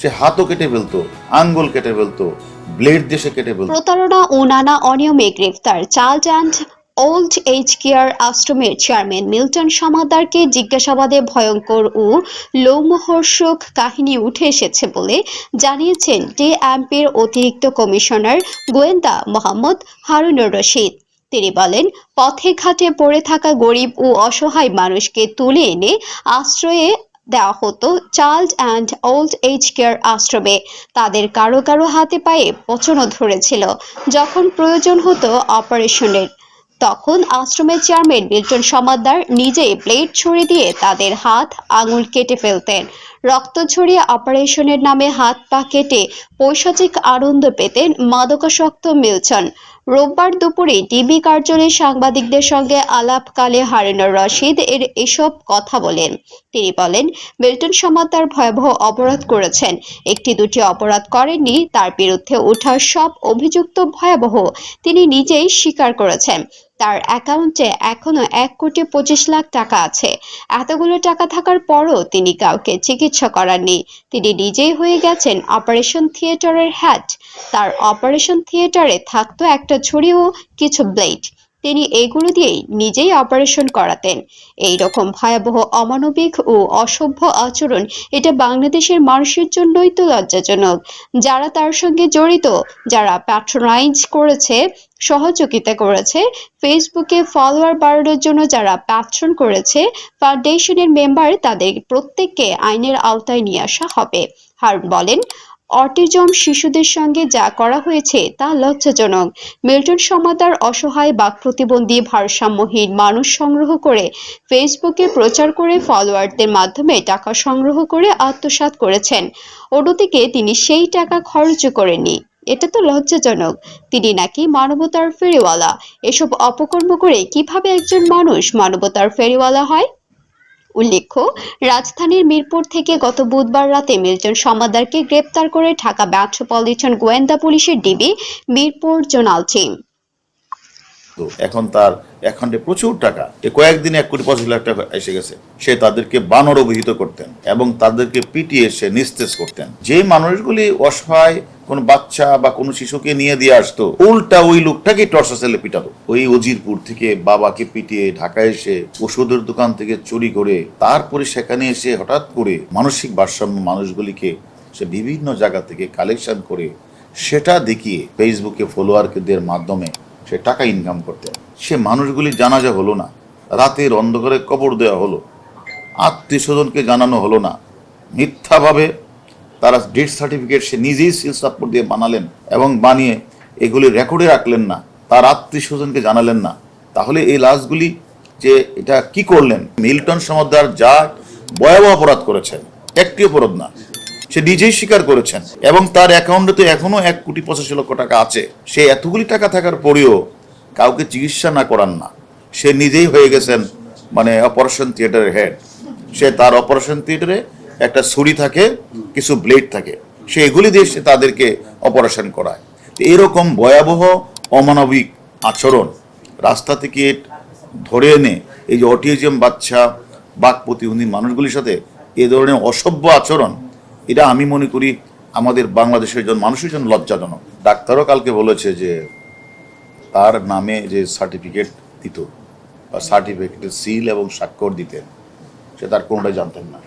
সে হাতও কেটে ফেলতো, আঙ্গুল কেটে ফেলতো ব্লেড দিয়ে সে কেটে ফেলতো। প্রতারণা ও নানা অনিয়মে গ্রেফতার child and old age care আশ্রমের চেয়ারম্যান মিল্টন সমাদারকে জিজ্ঞাসাবাদে ভয়ঙ্কর ও লোমহর্ষক কাহিনী উঠে এসেছে বলে জানিয়েছেন ডিএমপির অতিরিক্ত কমিশনার গোয়েন্দা মোহাম্মদ হারুনুর রশিদ। তিনি বলেন, পথে ঘাটে পড়ে থাকা গরিব ও অসহায় মানুষকে তুলে এনে আশ্রয়ে দেওয়া হতো child and old age care আশ্রমে। তাদের কারও কারও হাতে পায়ে পচনও ধরেছিল, যখন প্রয়োজন হতো অপারেশনের। তখন আশ্রমের চেয়ারম্যান মিল্টন সমাদ্দার নিজেই ব্লেড ছুরি দিয়ে তাদের হাত আঙুল কেটে ফেলতেন। রক্ত ছড়িয়ে অপারেশনের নামে হাত পা কেটে পৈশাচিক আনন্দ পেতেন মাদকাসক্ত মিল্টন। রোববার দুপুরে ডিবি কার্যালয়ে সাংবাদিকদের সঙ্গে আলাপকালে হারুনুর রশিদ এর এসব কথা বলেন। তিনি বলেন, মিল্টন তার ভয়াবহ অপরাধ করেছেন। একটি দুটি অপরাধ করেননি, তার বিরুদ্ধে ওঠা সব অভিযুক্ত ভয়াবহ। তিনি নিজেই স্বীকার করেছেন। তার অ্যাকাউন্টে এখনও এক কোটি পঁচিশ লাখ টাকা আছে। এতগুলো টাকা থাকার পরও তিনি কাউকে চিকিৎসা করাননি। তিনি নিজেই হয়ে গেছেন অপারেশন থিয়েটারের হ্যাট তার অপারেশন থিয়েটারে থাকতো একটা ছুরি ও কিছু ব্লেড। তিনি এগুলো দিয়েই নিজেই অপারেশন করাতেন। এই রকম ভয়াবহ, অমানবিক ও অসভ্য আচরণ এটা বাংলাদেশের মানুষের জন্যই তো লজ্জাজনক। যারা তার সঙ্গে জড়িত, যারা প্যাট্রোনাইজ করেছে, সহযোগিতা করেছে ফেসবুকে ফলোয়ার বাড়ানোর জন্য যারা প্যাট্রন করেছে ফাউন্ডেশনের মেম্বার তাদের প্রত্যেককে আইনের আওতায় নিয়ে আসা হবে। হারুন বলেন অটিজম শিশুদের সঙ্গে যা করা হয়েছে তা লজ্জাজনক। মিল্টন সমাদার অসহায় বাক প্রতিবন্ধী ভারসাম্যহীন মানুষ সংগ্রহ করে ফেসবুকে প্রচার করে ফলোয়ারদের মাধ্যমে টাকা সংগ্রহ করে আত্মসাৎ করেছেন। অন্যদিকে তিনি সেই টাকা খরচ করেননি। এটা তো লজ্জাজনক। তিনি নাকি মানবতার ফেরিওয়ালা। এসব অপকর্ম করে কীভাবে একজন মানুষ মানবতার ফেরিওয়ালা হয়? উল্লেখ্য, রাজধানীর মিরপুর থেকে গত বুধবার রাতে মিল্টন সমাদারকে গ্রেপ্তার করে ঢাকা মেট্রোপলিটন গোয়েন্দা পুলিশের ডিবি মিরপুর জোনাল টিম। এখন তার অ্যাকাউন্টে প্রচুর টাকা কয়েকদিনে এক কোটি পঁচিশ লাখ টাকা এসে গেছে। সে তাদেরকে বানর অভিহিত করতেন এবং তাদেরকে পিটিয়ে সে নিস্তেজ করতেন। যে মানুষগুলি অসহায় কোন বাচ্চা বা কোনো শিশুকে নিয়ে দিয়ে আসতো, উল্টা ওই লোকটাকে টর্চা সেলে পিটাতো। ওই অজিরপুর থেকে বাবাকে পিটিয়ে ঢাকায় এসে ওষুধের দোকান থেকে চুরি করে তারপরে সেখানে এসে হঠাৎ করে মানসিক ভারসাম্য মানুষগুলিকে সে বিভিন্ন জায়গা থেকে কালেকশন করে সেটা দেখিয়ে ফেসবুকে ফলোয়ারদের মাধ্যমে সে টাকা ইনকাম করতেন সে মানুষগুলি জানাজা হলো না, রাতের অন্ধকারে কবর দেওয়া হলো আত্মীয় স্বজনকে জানানো হলো না মিথ্যাভাবে তারা ডেথ সার্টিফিকেট সে নিজেই সিল দিয়ে বানালেন এবং বানিয়ে এগুলি রেকর্ডে রাখলেন না, তার আত্মীয় স্বজনকে জানালেন না। তাহলে এই লাশগুলি যে এটা কি করলেন? মিল্টন সমাদার যা ভয়াবহ অপরাধ করেছেন, একটি অপরাধ না, সে নিজেই স্বীকার করেছেন এবং তার অ্যাকাউন্টে তো এখনও এক কোটি পঁচাশি লক্ষ টাকা আছে। সে এতগুলি টাকা থাকার পরেও কাউকে চিকিৎসা না করান না। সে নিজেই হয়ে গেছেন মানে অপারেশন থিয়েটারের হেড সে তার অপারেশন থিয়েটারে একটা ছুরি থাকে, কিছু ব্লেড থাকে। সে এগুলি দিয়ে সে তাদেরকে অপারেশন করায়। এরকম ভয়াবহ অমানবিক আচরণ রাস্তা থেকে ধরে এনে এই যে অটিজম বাচ্চা, বাক প্রতিবন্ধী মানুষগুলির সাথে এ ধরনের অসভ্য আচরণ, এটা আমি মনে করি আমাদের বাংলাদেশের জন্য মানুষের জন্য লজ্জাজনক। ডাক্তারও কালকে বলেছে যে তার নামে যে সার্টিফিকেট দিত, বা সার্টিফিকেটের সিল এবং স্বাক্ষর দিতেন, সে তার কোনোটাই জানতেন না।